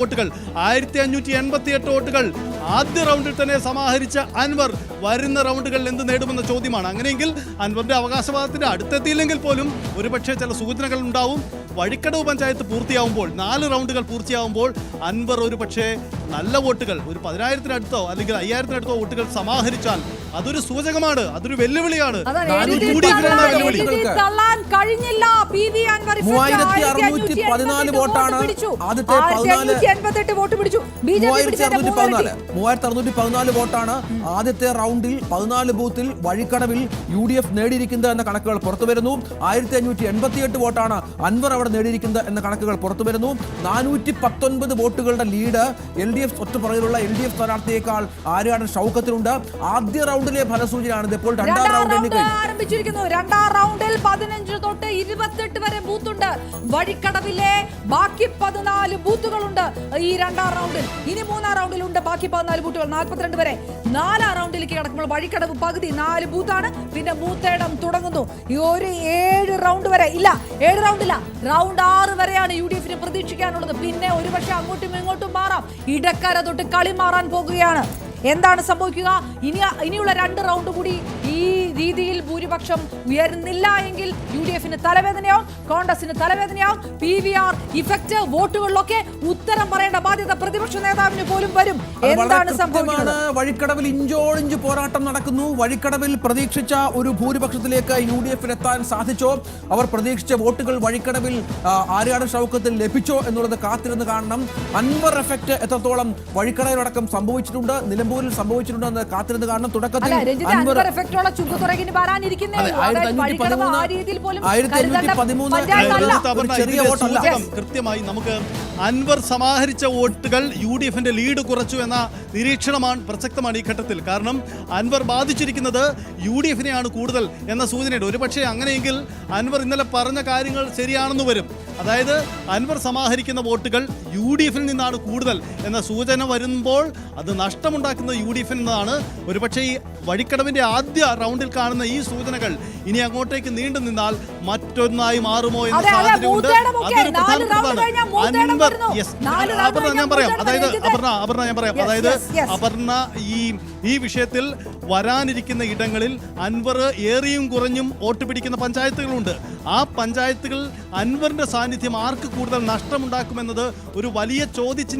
വോട്ടുകൾ. ആയിരത്തി അഞ്ഞൂറ്റി എൺപത്തി എട്ട് വോട്ടുകൾ. ആദ്യ റൗണ്ടിൽ തന്നെ സമാഹരിച്ച അൻവർ വരുന്ന റൗണ്ടുകളിൽ എന്ത് നേടുമെന്ന ചോദ്യമാണ്. അങ്ങനെയെങ്കിൽ അൻവറിന്റെ അവകാശവാദത്തിന്റെ അടുത്തെത്തിയില്ലെങ്കിൽ പോലും ഒരുപക്ഷെ ചില സൂചനകൾ ഉണ്ടാവും. വഴിക്കടവ് പഞ്ചായത്ത് പൂർത്തിയാവുമ്പോൾ നാല് റൗണ്ടുകൾ പൂർത്തിയാവുമ്പോൾ അൻവർ ഒരു പക്ഷേ നല്ല വോട്ടുകൾ ഒരു പതിനായിരത്തിനടുത്തോ അല്ലെങ്കിൽ അയ്യായിരത്തിനടുത്തോ വോട്ടുകൾ സമാഹരിച്ചാൽ അതൊരു സൂചകമാണ് അതൊരു വെല്ലുവിളിയാണ്. കഴിഞ്ഞില്ല പി വി മൂവായിരത്തി അറുന്നൂറ്റി പതിനാല് വോട്ടാണ് ആദ്യത്തെ പതിനാല് വോട്ട് പിടിച്ചു. ബി ജെ പി മൂവായിരത്തി അറുന്നൂറ്റി പതിനാല് മൂവായിരത്തി അറുന്നൂറ്റി പതിനാല് വോട്ടാണ് ആദ്യത്തെ റൗണ്ടിൽ പതിനാല് ബൂത്തിൽ വഴിക്കടവിൽ യു ഡി എഫ് നേടിയിരിക്കുന്നത് എന്ന കണക്കുകൾ പുറത്തു വരുന്നു ആയിരത്തി അഞ്ഞൂറ്റി എൺപത്തിയെട്ട് വോട്ടാണ് അൻവർ അവിടെ നേടിയിരിക്കുന്നത് എന്ന കണക്കുകൾ പുറത്തു വരുന്നു നാനൂറ്റി പത്തൊൻപത് വോട്ടുകളുടെ ലീഡ് എൽ ഡി എഫ് ഒറ്റപ്പുറയിലുള്ള എൽ ഡി എഫ് സ്ഥാനാർത്ഥിയേക്കാൾ ആര്യാടൻ ഷൗക്കത്തിനുണ്ട് ആദ്യ റൗണ്ടിലെ ഫലസൂചനയാണ് ഇപ്പോൾ രണ്ടാം റൗണ്ട് രണ്ടാം റൗണ്ടിൽ പതിനഞ്ച് തൊട്ട് ഇരുപത്തെട്ട് വരെ ബൂത്തുണ്ട് വഴിക്കടവിലെ ബാക്കി പതിനാല് ബൂത്തുകളുണ്ട് ഈ രണ്ടാം റൗണ്ടിൽ. ഇനി മൂന്നാം റൗണ്ടിലുണ്ട് ബാക്കി പതിനാല് ബൂത്തുകൾ. നാൽപ്പത്തിരണ്ട് വരെ. നാലാം റൗണ്ടിലേക്ക് കിടക്കുമ്പോൾ വഴിക്കടവ് പകുതി നാല് ബൂത്താണ്. പിന്നെ ബൂത്തേടം തുടങ്ങുന്നു. ഒരു ഏഴ് റൗണ്ട് വരെ. ഇല്ല ഏഴ് റൗണ്ടില്ല റൗണ്ട് ആറ് വരെയാണ് യു ഡി എഫിന് പ്രതീക്ഷിക്കാനുള്ളത്. പിന്നെ ഒരുപക്ഷെ അങ്ങോട്ടും ഇങ്ങോട്ടും മാറാം. ഇടക്കര തൊട്ട് കളി മാറാൻ പോകുകയാണ്. എന്താണ് സംഭവിക്കുക? ഇനി ഇനിയുള്ള രണ്ട് റൗണ്ട് കൂടി ഈ രീതിയിൽ ഭൂരിപക്ഷം ഉയരുന്നില്ല എങ്കിൽ യു ഡി എഫിന് തലവേദനയാവും കോൺഗ്രസിന് തലവേദനയാവും പി വി ആർ ഇഫക്റ്റ് വോട്ടുകളിലൊക്കെ ഉത്തരം പറയേണ്ട ബാധ്യത പ്രതിപക്ഷ നേതാവിന് പോലും വരും. എന്താണ് സംഭവിക്കുന്നത്? വഴിക്കടവിൽ ഇഞ്ചോടിഞ്ച് പോരാട്ടം നടക്കുന്നു. വഴിക്കടവിൽ പ്രതീക്ഷിച്ച ഒരു ഭൂരിപക്ഷത്തിലേക്ക് യു ഡി എഫിന് എത്താൻ സാധിച്ചോ? അവർ പ്രതീക്ഷിച്ച വോട്ടുകൾ വഴിക്കടവിൽ ആര്യാട് ഷൗക്കത്തിൽ ലഭിച്ചോ എന്നുള്ളത് കാത്തിരുന്ന് കാണണം. അൻവർ എഫക്റ്റ് എത്രത്തോളം വഴിക്കടവിലടക്കം സംഭവിച്ചിട്ടുണ്ട് നിലമ്പൂരിൽ സംഭവിച്ചിട്ടുണ്ട് എന്ന് കാത്തിരുന്ന് കാണണം തുടക്കത്തിൽ അൻവർ അൻവർ എഫക്റ്റുള്ള ചുങ്കത്തുറകിന് ഉള്ളൂ. അതായത് 1513 വഴിക്കടവ് ആ രീതിയിൽ പോലും ആയിരത്തി അഞ്ഞൂറ്റി കരുതേണ്ട പതിമൂന്ന് പഞ്ചായത്തല്ല. രഞ്ജിത്ത് അപർണ, ഒരു ചെറിയ വോട്ടല്ല. കൃത്യമായി നമുക്ക് അൻവർ സമാഹരിച്ച വോട്ടുകൾ യു ഡി എഫിന്റെ ലീഡ് കുറച്ചു എന്ന നിരീക്ഷണമാണ് പ്രസക്തമാണ് ഈ ഘട്ടത്തിൽ കാരണം അൻവർ ബാധിച്ചിരിക്കുന്നത് യു ഡി എഫിനെയാണ് കൂടുതൽ എന്ന സൂചനയുണ്ട് ഒരുപക്ഷെ അങ്ങനെയെങ്കിൽ അൻവർ ഇന്നലെ പറഞ്ഞ കാര്യങ്ങൾ ശരിയാണെന്ന് വരും അതായത് അൻവർ സമാഹരിക്കുന്ന വോട്ടുകൾ യു ഡി എഫിൽ നിന്നാണ് കൂടുതൽ എന്ന സൂചന വരുമ്പോൾ അത് നഷ്ടമുണ്ടാക്കുന്നത് യു ഡി എഫിൽ നിന്നാണ് ഒരുപക്ഷെ ഈ വഴിക്കടവിന്റെ ആദ്യ റൗണ്ടിൽ കാണുന്ന ഈ സൂചനകൾ ഇനി അങ്ങോട്ടേക്ക് നീണ്ടു നിന്നാൽ മറ്റൊന്നായി മാറുമോ എന്ന സാധ്യതയുണ്ട് അതൊരു പ്രധാനപ്പെട്ടതാണ് അൻവർ യെസ് അപർണ ഞാൻ പറയാം അതായത്. അപർണ അപർണ ഞാൻ പറയാം അതായത്. അപർണ ഈ ഈ വിഷയത്തിൽ വരാനിരിക്കുന്ന ഇടങ്ങളിൽ അൻവർ ഏറിയും കുറഞ്ഞും വോട്ട് പിടിക്കുന്ന പഞ്ചായത്തുകളുണ്ട്. ആ പഞ്ചായത്തുകൾ അൻവറിന്റെ സാന്നിധ്യം ആർക്ക് കൂടുതൽ നഷ്ടമുണ്ടാക്കുമെന്നത് ഒരു വലിയ ചോദ്യചിഹ്നം